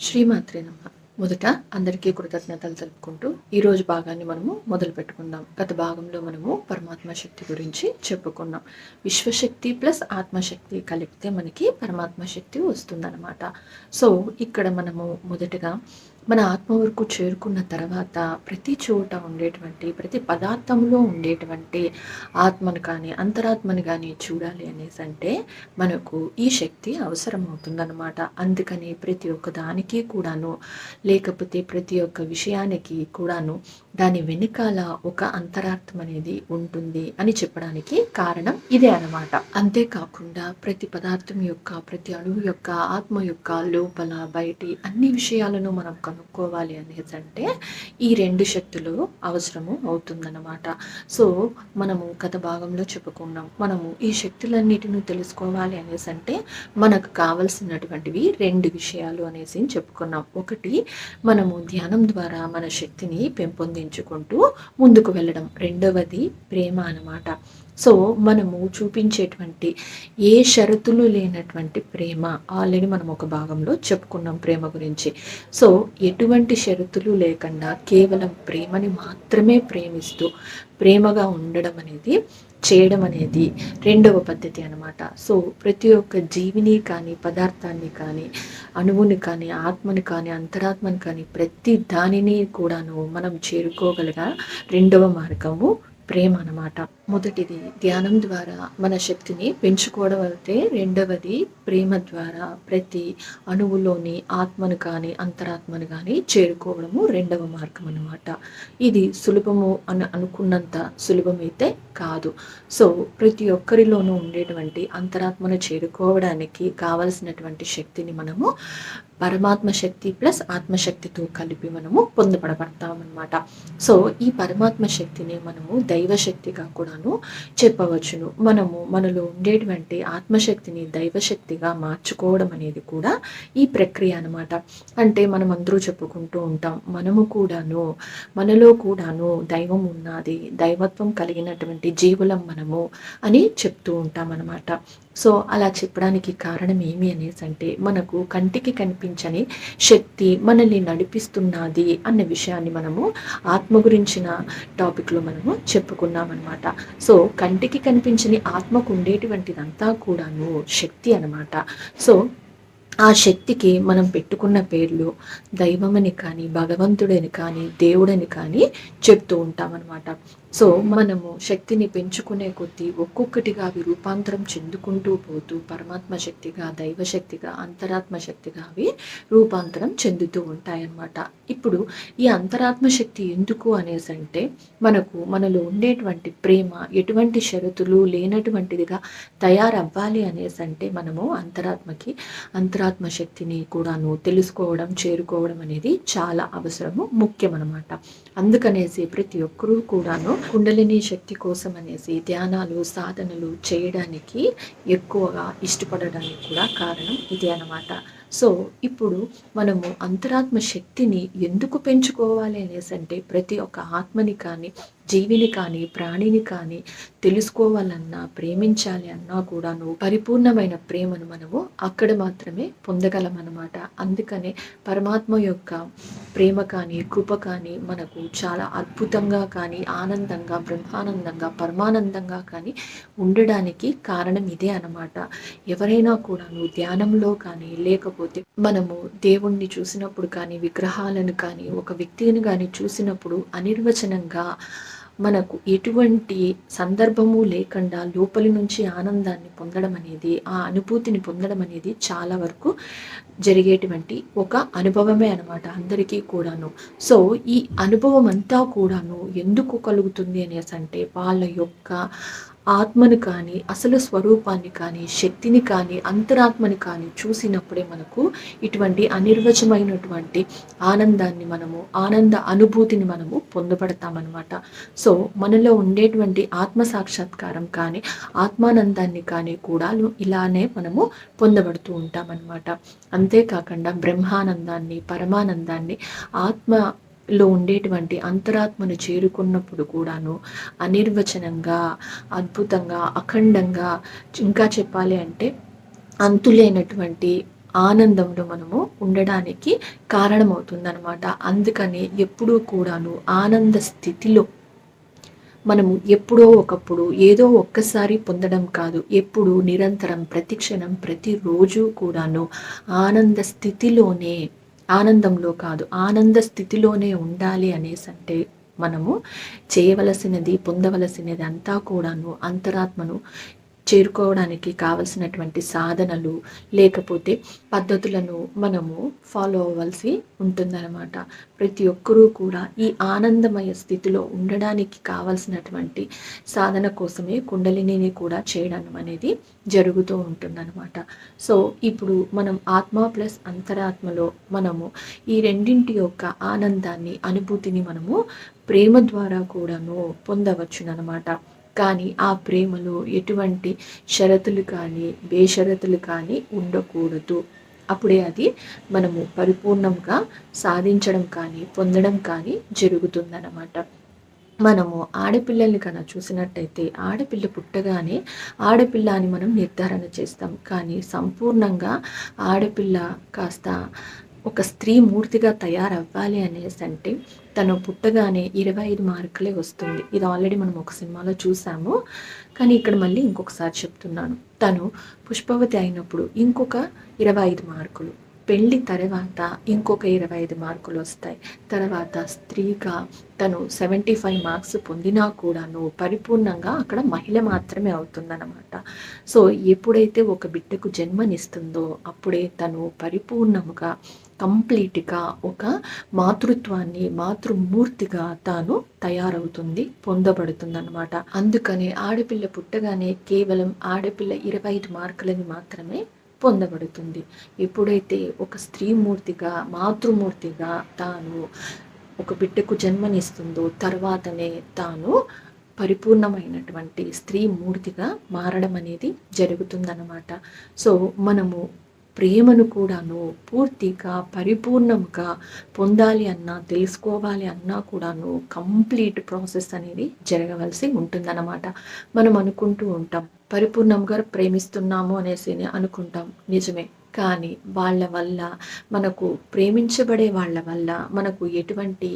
శ్రీమాత్రే నమ్మ మొదట అందరికీ కృతజ్ఞతలు తెలుపుకుంటూ ఈరోజు భాగాన్ని మనము మొదలు పెట్టుకుందాం. గత భాగంలో మనము పరమాత్మ శక్తి గురించి చెప్పుకున్నాం. విశ్వశక్తి ప్లస్ ఆత్మశక్తి కలిపితే మనకి పరమాత్మ శక్తి వస్తుందన్నమాట. సో ఇక్కడ మనము మొదటగా మన ఆత్మ వరకు చేరుకున్న తర్వాత ప్రతి చోట ఉండేటువంటి ప్రతి పదార్థంలో ఉండేటువంటి ఆత్మను కానీ అంతరాత్మని కానీ చూడాలి అనేసి అంటే మనకు ఈ శక్తి అవసరం అవుతుందన్నమాట అందుకని ప్రతి ఒక్క దానికి కూడాను లేకపోతే ప్రతి ఒక్క విషయానికి కూడాను దాని వెనుకాల ఒక అంతరార్థం అనేది ఉంటుంది అని చెప్పడానికి కారణం ఇదే అన్నమాట. అంతేకాకుండా ప్రతి పదార్థం యొక్క ప్రతి అణువు యొక్క ఆత్మ యొక్క లోపల బయటి అన్ని విషయాలను మనం కనుక్కోవాలి అనేసి అంటే ఈ రెండు శక్తులు అవసరము అవుతుందన్నమాట. సో మనము గత భాగంలో చెప్పుకున్నాం. మనము ఈ శక్తులన్నిటిని తెలుసుకోవాలి అనేసి అంటే మనకు కావలసినటువంటివి రెండు విషయాలు అనేసి చెప్పుకున్నాం. ఒకటి మనము ధ్యానం ద్వారా మన శక్తిని పెంపొందించుకుంటూ ముందుకు వెళ్ళడం. రెండవది ప్రేమ అన్నమాట. సో మనము చూపించేటువంటి ఏ షరతులు లేనటువంటి ప్రేమ ఆల్రెడీ మనం ఒక భాగంలో చెప్పుకున్నాం ప్రేమ గురించి. సో ఎటువంటి షరతులు లేకుండా కేవలం ప్రేమని మాత్రమే ప్రేమిస్తూ ప్రేమగా ఉండడం అనేది చేయడం అనేది రెండవ పద్ధతి అనమాట సో ప్రతి ఒక్క జీవిని కానీ పదార్థాన్ని కానీ అణువుని కానీ ఆత్మని కానీ అంతరాత్మని కానీ ప్రతి దానిని కూడాను మనం చేరుకోగలగా రెండవ మార్గము ప్రేమ అనమాట మొదటిది ధ్యానం ద్వారా మన శక్తిని పెంచుకోవడం అయితే రెండవది ప్రేమ ద్వారా ప్రతి అణువులోని ఆత్మను కానీ అంతరాత్మను కానీ చేరుకోవడము రెండవ మార్గం అన్నమాట. ఇది సులభము అని అనుకున్నంత సులభమైతే కాదు. సో ప్రతి ఒక్కరిలోనూ ఉండేటువంటి అంతరాత్మను చేరుకోవడానికి కావలసినటువంటి శక్తిని మనము పరమాత్మ శక్తి ప్లస్ ఆత్మశక్తితో కలిపి మనము పొందపడబడతామన్నమాట. సో ఈ పరమాత్మ శక్తిని మనము దైవశక్తిగా కూడాను చెప్పవచ్చును. మనము మనలో ఉండేటువంటి ఆత్మశక్తిని దైవశక్తిగా మార్చుకోవడం అనేది కూడా ఈ ప్రక్రియ అనమాట అంటే మనం అందరూ చెప్పుకుంటూ ఉంటాం మనము కూడాను మనలో కూడాను దైవం ఉన్నది దైవత్వం కలిగినటువంటి జీవులం మనము అని చెప్తూ ఉంటాం అనమాట సో అలా చెప్పడానికి కారణం ఏమి అనేసి అంటే మనకు కంటికి కనిపించని శక్తి మనల్ని నడిపిస్తున్నది అన్న విషయాన్ని మనము ఆత్మ గురించిన టాపిక్లో మనము చెప్పుకున్నాం అనమాట సో కంటికి కనిపించని ఆత్మకు ఉండేటువంటిదంతా కూడాను శక్తి అనమాట సో ఆ శక్తికి మనం పెట్టుకున్న పేర్లు దైవమని కానీ భగవంతుడని కానీ దేవుడని కానీ చెప్తూ ఉంటామన్నమాట. సో మనము శక్తిని పెంచుకునే కొద్దీ ఒక్కొక్కటిగా అవి రూపాంతరం చెందుకుంటూ పోతూ పరమాత్మ శక్తిగా దైవశక్తిగా అంతరాత్మ శక్తిగా అవి రూపాంతరం చెందుతూ ఉంటాయన్నమాట. ఇప్పుడు ఈ అంతరాత్మ శక్తి ఎందుకు అనేసి అంటే మనకు మనలో ఉండేటువంటి ప్రేమ ఎటువంటి షరతులు లేనటువంటిదిగా తయారవ్వాలి అనేసి అంటే మనము అంతరాత్మకి అంతరాత్మ శక్తిని కూడాను తెలుసుకోవడం చేరుకోవడం అనేది చాలా అవసరము ముఖ్యం అనమాట అందుకనేసి ప్రతి ఒక్కరూ కూడాను కుండలిని శక్తి కోసం అనేసి ధ్యానాలు సాధనలు చేయడానికి ఎక్కువగా ఇష్టపడడానికి కూడా కారణం ఇదే అనమాట సో ఇప్పుడు మనము అంతరాత్మ శక్తిని ఎందుకు పెంచుకోవాలి అనేసి అంటే ప్రతి ఒక్క ఆత్మని కానీ జీవిని కానీ ప్రాణిని కానీ తెలుసుకోవాలన్నా ప్రేమించాలి అన్నా కూడాను పరిపూర్ణమైన ప్రేమను మనము అక్కడ మాత్రమే పొందగలం అన్నమాట అందుకనే పరమాత్మ యొక్క ప్రేమ కానీ కృప కానీ మనకు చాలా అద్భుతంగా కానీ ఆనందంగా బ్రహ్మానందంగా పరమానందంగా కానీ ఉండడానికి కారణం ఇదే అన్నమాట. ఎవరైనా కూడాను ధ్యానంలో కానీ లేకపోతే మనము దేవుణ్ణి చూసినప్పుడు కానీ విగ్రహాలను కానీ ఒక వ్యక్తిని కానీ చూసినప్పుడు అనిర్వచనంగా మనకు ఎటువంటి సందర్భము లేకుండా లోపలి నుంచి ఆనందాన్ని పొందడం అనేది ఆ అనుభూతిని పొందడం అనేది చాలా వరకు జరిగేటువంటి ఒక అనుభవమే అనమాట అందరికీ కూడాను. సో ఈ అనుభవం అంతా కూడాను ఎందుకు కలుగుతుంది అనేసి అంటే వాళ్ళ యొక్క ఆత్మను కానీ అసలు స్వరూపాన్ని కానీ శక్తిని కానీ అంతరాత్మని కానీ చూసినప్పుడే మనకు ఇటువంటి అనిర్వచమైనటువంటి ఆనందాన్ని మనము ఆనంద అనుభూతిని మనము పొందబడతామన్నమాట. సో మనలో ఉండేటువంటి ఆత్మ సాక్షాత్కారం కానీ ఆత్మానందాన్ని కానీ కూడా ఇలానే మనము పొందబడుతూ ఉంటామన్నమాట. అంతేకాకుండా బ్రహ్మానందాన్ని పరమానందాన్ని ఆత్మ లో ఉండేటువంటి అంతరాత్మను చేరుకున్నప్పుడు కూడాను అనిర్వచనంగా అద్భుతంగా అఖండంగా ఇంకా చెప్పాలి అంటే అంతులేనటువంటి ఆనందంలో మనము ఉండడానికి కారణమవుతుందనమాట అందుకని ఎప్పుడూ కూడాను ఆనంద స్థితిలో మనము ఎప్పుడో ఒకప్పుడు ఏదో ఒక్కసారి పొందడం కాదు. ఎప్పుడు నిరంతరం ప్రతిక్షణం ప్రతిరోజు కూడాను ఆనంద స్థితిలోనే ఆనందంలో కాదు ఆనంద స్థితిలోనే ఉండాలి అనేసి అంటే మనము చేయవలసినది పొందవలసినది అంతా కూడాను అంతరాత్మను చేరుకోవడానికి కావలసినటువంటి సాధనలు లేకపోతే పద్ధతులను మనము ఫాలో అవ్వాల్సి ఉంటుందన్నమాట. ప్రతి ఒక్కరూ కూడా ఈ ఆనందమయ స్థితిలో ఉండడానికి కావలసినటువంటి సాధన కోసమే కుండలిని కూడా చేయడం అనేది జరుగుతూ ఉంటుందన్నమాట. సో ఇప్పుడు మనం ఆత్మ ప్లస్ అంతరాత్మలో మనము ఈ రెండింటి యొక్క ఆనందాన్ని అనుభూతిని మనము ప్రేమ ద్వారా కూడాను పొందవచ్చునమాట కానీ ఆ ప్రేమలో ఎటువంటి షరతులు కానీ బేషరతులు కానీ ఉండకూడదు. అప్పుడే అది మనము పరిపూర్ణంగా సాధించడం కానీ పొందడం కానీ జరుగుతుందన్నమాట. మనము ఆడపిల్లల్ని కన్నా చూసినట్టయితే ఆడపిల్ల పుట్టగానే ఆడపిల్ల అని మనం నిర్ధారణ చేస్తాం. కానీ సంపూర్ణంగా ఆడపిల్ల కాస్త ఒక స్త్రీ మూర్తిగా తయారవ్వాలి అనేసి అంటే తను పుట్టగానే ఇరవై ఐదు మార్కులే వస్తుంది. ఇది ఆల్రెడీ మనం ఒక సినిమాలో చూసాము. కానీ ఇక్కడ మళ్ళీ ఇంకొకసారి చెప్తున్నాను. తను పుష్పవతి అయినప్పుడు ఇంకొక ఇరవై ఐదు మార్కులు. పెళ్ళి తర్వాత ఇంకొక ఇరవై ఐదు మార్కులు వస్తాయి. తర్వాత స్త్రీగా తను సెవెంటీ ఫైవ్ మార్క్స్ పొందినా కూడాను పరిపూర్ణంగా అక్కడ మహిళ మాత్రమే అవుతుందన్నమాట. సో ఎప్పుడైతే ఒక బిడ్డకు జన్మనిస్తుందో అప్పుడే తను పరిపూర్ణముగా కంప్లీట్గా ఒక మాతృత్వాన్ని మాతృమూర్తిగా తాను తయారవుతుంది పొందబడుతుందన్నమాట. అందుకని ఆడపిల్ల పుట్టగానే కేవలం ఆడపిల్ల ఇరవై ఐదు మార్కులని మాత్రమే పొందబడుతుంది. ఎప్పుడైతే ఒక స్త్రీమూర్తిగా మాతృమూర్తిగా తాను ఒక బిడ్డకు జన్మనిస్తుందో తర్వాతనే తాను పరిపూర్ణమైనటువంటి స్త్రీ మూర్తిగా మారడం అనేది జరుగుతుందన్నమాట. సో మనము ప్రేమను కూడాను పూర్తిగా పరిపూర్ణంగా పొందాలి అన్నా తెలుసుకోవాలి అన్నా కూడాను కంప్లీట్ ప్రాసెస్ అనేది జరగవలసి ఉంటుందన్నమాట. మనం అనుకుంటూ ఉంటాం పరిపూర్ణంగా ప్రేమిస్తున్నాము అనేసి అనుకుంటాం నిజమే. కానీ వాళ్ళ వల్ల మనకు ప్రేమించబడే వాళ్ళ వల్ల మనకు ఎటువంటి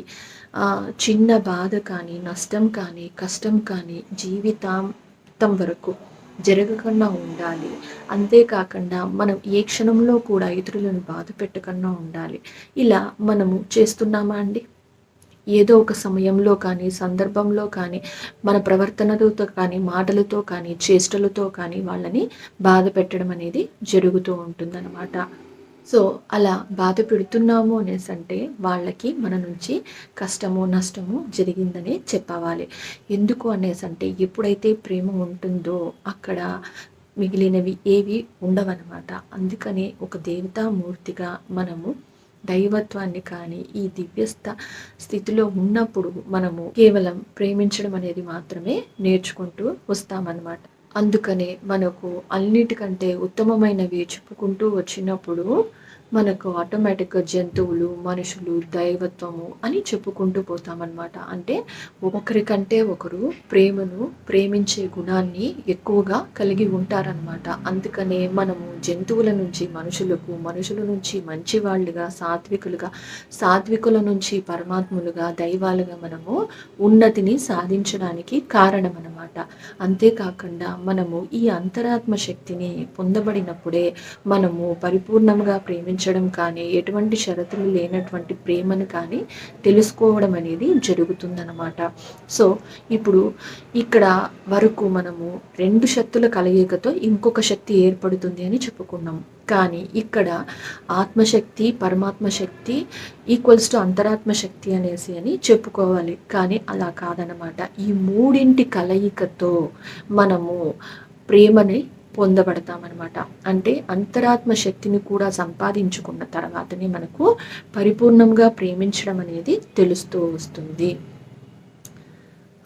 చిన్న బాధ కానీ నష్టం కానీ కష్టం కానీ జీవితాంతం వరకు జరగకుండా ఉండాలి. అంతేకాకుండా మనం ఏ క్షణంలో కూడా ఇతరులను బాధ పెట్టకుండా ఉండాలి. ఇలా మనము చేస్తున్నామా అండి? ఏదో ఒక సమయంలో కానీ సందర్భంలో కానీ మన ప్రవర్తనలతో కానీ మాటలతో కానీ చేష్టలతో కానీ వాళ్ళని బాధ పెట్టడం అనేది జరుగుతూ ఉంటుందన్నమాట. సో అలా బాధ పెడుతున్నాము అనేసి అంటే వాళ్ళకి మన నుంచి కష్టము నష్టము జరిగిందనే చెప్పవాలి ఎందుకు అనేసి అంటే ఎప్పుడైతే ప్రేమ ఉంటుందో అక్కడ మిగిలినవి ఏవి ఉండవన్నమాట. అందుకనే ఒక దేవతామూర్తిగా మనము దైవత్వాన్ని కానీ ఈ దివ్యస్థ స్థితిలో ఉన్నప్పుడు మనము కేవలం ప్రేమించడం అనేది మాత్రమే నేర్చుకుంటూ వస్తామన్నమాట. అందుకనే మనకు అన్నిటికంటే ఉత్తమమైనవి చెప్పుకుంటూ వచ్చినప్పుడు మనకు ఆటోమేటిక్గా జంతువులు మనుషులు దైవత్వము అని చెప్పుకుంటూ పోతామన్నమాట. అంటే ఒకరికంటే ఒకరు ప్రేమను ప్రేమించే గుణాన్ని ఎక్కువగా కలిగి ఉంటారనమాట అందుకనే మనము జంతువుల నుంచి మనుషులకు మనుషుల నుంచి మంచి వాళ్ళుగా సాత్వికులుగా సాత్వికుల నుంచి పరమాత్ములుగా దైవాలుగా మనము ఉన్నతిని సాధించడానికి కారణం అనమాట అంతేకాకుండా మనము ఈ అంతరాత్మ శక్తిని పొందబడినప్పుడే మనము పరిపూర్ణంగా ప్రేమించ ప్రేమించడం కానీ ఎటువంటి షరతులు లేనటువంటి ప్రేమను కానీ తెలుసుకోవడం అనేది జరుగుతుందన్నమాట. సో ఇప్పుడు ఇక్కడ వరకు మనము రెండు శక్తుల కలయికతో ఇంకొక శక్తి ఏర్పడుతుంది అని చెప్పుకున్నాం. కానీ ఇక్కడ ఆత్మశక్తి పరమాత్మ శక్తి ఈక్వల్స్ టు అంతరాత్మ శక్తి అనేసి అని చెప్పుకోవాలి. కానీ అలా కాదనమాట ఈ మూడింటి కలయికతో మనము ప్రేమని పొందబడతామన్నమాట. అంటే అంతరాత్మ శక్తిని కూడా సంపాదించుకున్న తర్వాతనే మనకు పరిపూర్ణంగా ప్రేమించడం అనేది తెలుస్తూ వస్తుంది.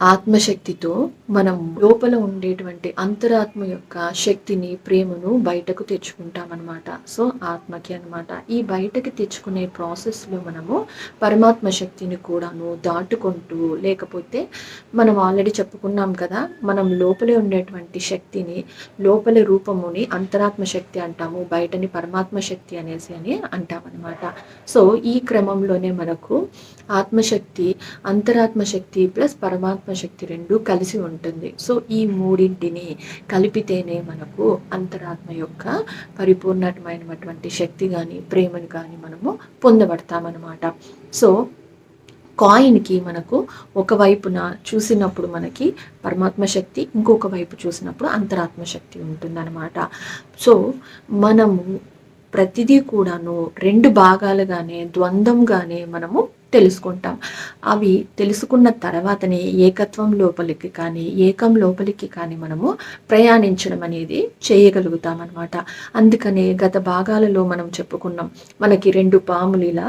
ఆత్మశక్తితో మనం లోపల ఉండేటువంటి అంతరాత్మ యొక్క శక్తిని ప్రేమను బయటకు తెచ్చుకుంటామన్నమాట. సో ఆత్మకి అనమాట ఈ బయటకి తెచ్చుకునే ప్రాసెస్లో మనము పరమాత్మ శక్తిని కూడాను దాటుకుంటూ లేకపోతే మనం ఆల్రెడీ చెప్పుకున్నాం కదా మనం లోపలే ఉండేటువంటి శక్తిని లోపల రూపముని అంతరాత్మ శక్తి అంటాము బయటని పరమాత్మ శక్తి అనేసి అని అంటామన్నమాట. సో ఈ క్రమంలోనే మనకు ఆత్మశక్తి అంతరాత్మ శక్తి ప్లస్ పరమాత్మ ఆత్మశక్తి రెండు కలిసి ఉంటుంది. సో ఈ మూడింటిని కలిపితేనే మనకు అంతరాత్మ యొక్క పరిపూర్ణమైనటువంటి శక్తి కానీ ప్రేమను కానీ మనము పొందబడతామన్నమాట. సో కాయిన్కి మనకు ఒకవైపున చూసినప్పుడు మనకి పరమాత్మ శక్తి ఇంకొక వైపు చూసినప్పుడు అంతరాత్మ శక్తి ఉంటుందన్నమాట. సో మనము ప్రతిదీ కూడాను రెండు భాగాలుగానే ద్వంద్వంగానే మనము తెలుసుకుంటాం. అవి తెలుసుకున్న తర్వాతనే ఏకత్వం లోపలికి కానీ ఏకం లోపలికి కానీ మనము ప్రయాణించడం అనేది చేయగలుగుతాం అనమాట అందుకనే గత భాగాలలో మనం చెప్పుకున్నాం మనకి రెండు పాములు ఇలా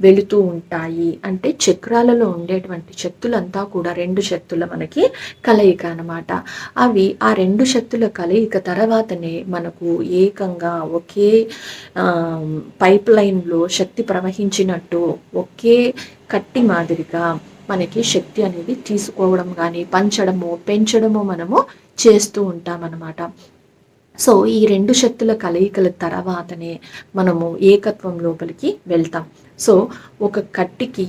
వెళుతూ ఉంటాయి అంటే చక్రాలలో ఉండేటువంటి శక్తులంతా కూడా రెండు శక్తుల మనకి కలయిక అనమాట అవి ఆ రెండు శక్తుల కలయిక తర్వాతనే మనకు ఏకంగా ఒకే పైప్ లైన్లో శక్తి ప్రవహించినట్టు ఒకే కట్టి మాదిరిగా మనకి శక్తి అనేది తీసుకోవడం కానీ పంచడము పెంచడము మనము చేస్తూ ఉంటామన్నమాట. సో ఈ రెండు శక్తుల కలయికల తర్వాతనే మనము ఏకత్వం లోపలికి వెళ్తాం. సో ఒక కట్టికి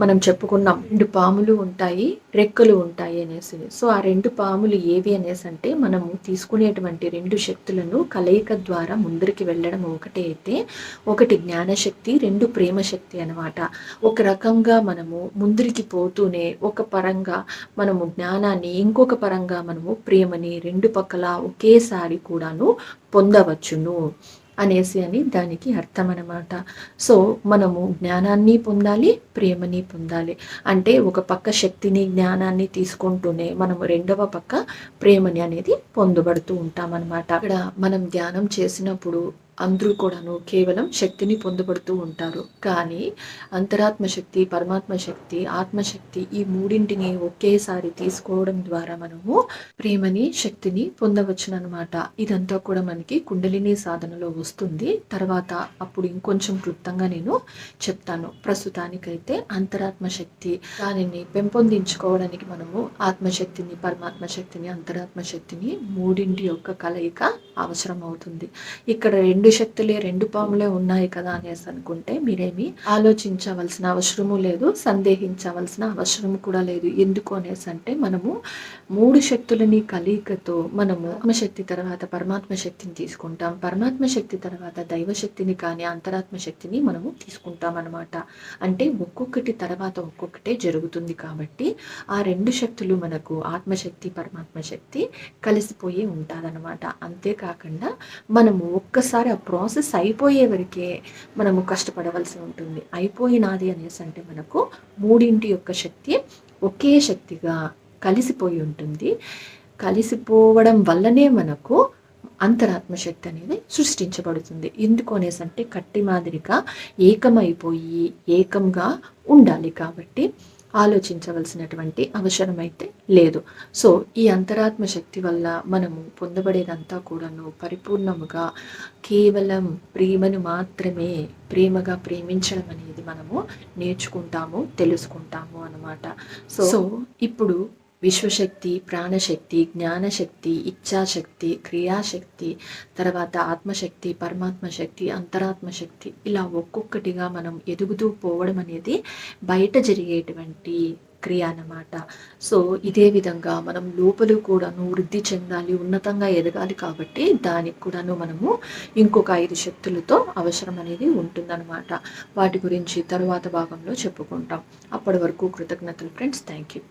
మనం చెప్పుకున్నాం రెండు పాములు ఉంటాయి రెక్కలు ఉంటాయి అనేసి. సో ఆ రెండు పాములు ఏవి అనేసి అంటే మనము తీసుకునేటువంటి రెండు శక్తులను కలయిక ద్వారా ముందరికి వెళ్ళడం ఒకటే అయితే ఒకటి జ్ఞానశక్తి రెండు ప్రేమ శక్తి అనమాట ఒక రకంగా మనము ముందరికి పోతూనే ఒక పరంగా మనము జ్ఞానాన్ని ఇంకొక పరంగా మనము ప్రేమని రెండు పక్కల ఒకేసారి కూడాను పొందవచ్చును. అనేసి అని దానికి అర్థం అనమాట సో మనము జ్ఞానాన్ని పొందాలి ప్రేమని పొందాలి. అంటే ఒక పక్క శక్తిని జ్ఞానాన్ని తీసుకుంటూనే మనము రెండవ పక్క ప్రేమని అనేది పొందబడుతూ ఉంటామన్నమాట. ఇక్కడ మనం ధ్యానం చేసినప్పుడు అందరూ కూడాను కేవలం శక్తిని పొందబడుతూ ఉంటారు. కానీ అంతరాత్మ శక్తి పరమాత్మ శక్తి ఆత్మశక్తి ఈ మూడింటిని ఒకేసారి తీసుకోవడం ద్వారా మనము ప్రేమని శక్తిని పొందవచ్చును అనమాట ఇదంతా కూడా మనకి కుండలిని సాధనలో వస్తుంది. తర్వాత అప్పుడు ఇంకొంచెం క్లుప్తంగా నేను చెప్తాను. ప్రస్తుతానికైతే అంతరాత్మ శక్తి దానిని పెంపొందించుకోవడానికి మనము ఆత్మశక్తిని పరమాత్మ శక్తిని అంతరాత్మ శక్తిని మూడింటి యొక్క కలయిక అవసరం అవుతుంది ఇక్కడ రెండు శక్తులే రెండు పాములే ఉన్నాయి కదా అనేసి అనుకుంటే మీరేమి ఆలోచించవలసిన అవసరము లేదు సందేహించవలసిన అవసరం కూడా లేదు. ఎందుకు అనేసి అంటే మనము మూడు శక్తులని కలయికతో మనము ఆత్మశక్తి తర్వాత పరమాత్మ శక్తిని తీసుకుంటాం. పరమాత్మ శక్తి తర్వాత దైవశక్తిని కానీ అంతరాత్మ శక్తిని మనము తీసుకుంటాం అనమాట అంటే ఒక్కొక్కటి తర్వాత ఒక్కొక్కటే జరుగుతుంది కాబట్టి ఆ రెండు శక్తులు మనకు ఆత్మశక్తి పరమాత్మ శక్తి కలిసిపోయి ఉంటారనమాట అంతేకాకుండా మనము ఒక్కసారి ఆ ప్రాసెస్ అయిపోయే వరకే మనము కష్టపడవలసి ఉంటుంది. అయిపోయినాది అనేసి అంటే మనకు మూడింటి యొక్క శక్తి ఒకే శక్తిగా కలిసిపోయి ఉంటుంది. కలిసిపోవడం వల్లనే మనకు అంతరాత్మ శక్తి అనేది సృష్టించబడుతుంది. ఎందుకు అనేసి అంటే కట్టి మాదిరిగా ఏకమైపోయి ఏకంగా ఉండాలి కాబట్టి ఆలోచించవలసినటువంటి అవసరమైతే లేదు. సో ఈ అంతరాత్మ శక్తి వల్ల మనము పొందబడేదంతా కూడాను పరిపూర్ణముగా కేవలం ప్రేమను మాత్రమే ప్రేమగా ప్రేమించడం అనేది మనము నేర్చుకుంటాము తెలుసుకుంటాము అనమాట సో ఇప్పుడు విశ్వశక్తి ప్రాణశక్తి జ్ఞానశక్తి ఇచ్ఛాశక్తి క్రియాశక్తి తర్వాత ఆత్మశక్తి పరమాత్మ శక్తి అంతరాత్మ శక్తి ఇలా ఒక్కొక్కటిగా మనం ఎదుగుతూ పోవడం అనేది బయట జరిగేటువంటి క్రియ అన్నమాట. సో ఇదే విధంగా మనం లోపల కూడాను వృద్ధి చెందాలి ఉన్నతంగా ఎదగాలి కాబట్టి దానికి కూడాను మనము ఇంకొక ఐదు శక్తులతో అవసరం అనేది ఉంటుందన్నమాట. వాటి గురించి తరువాత భాగంలో చెప్పుకుంటాం. అప్పటి వరకు కృతజ్ఞతలు ఫ్రెండ్స్. Thank you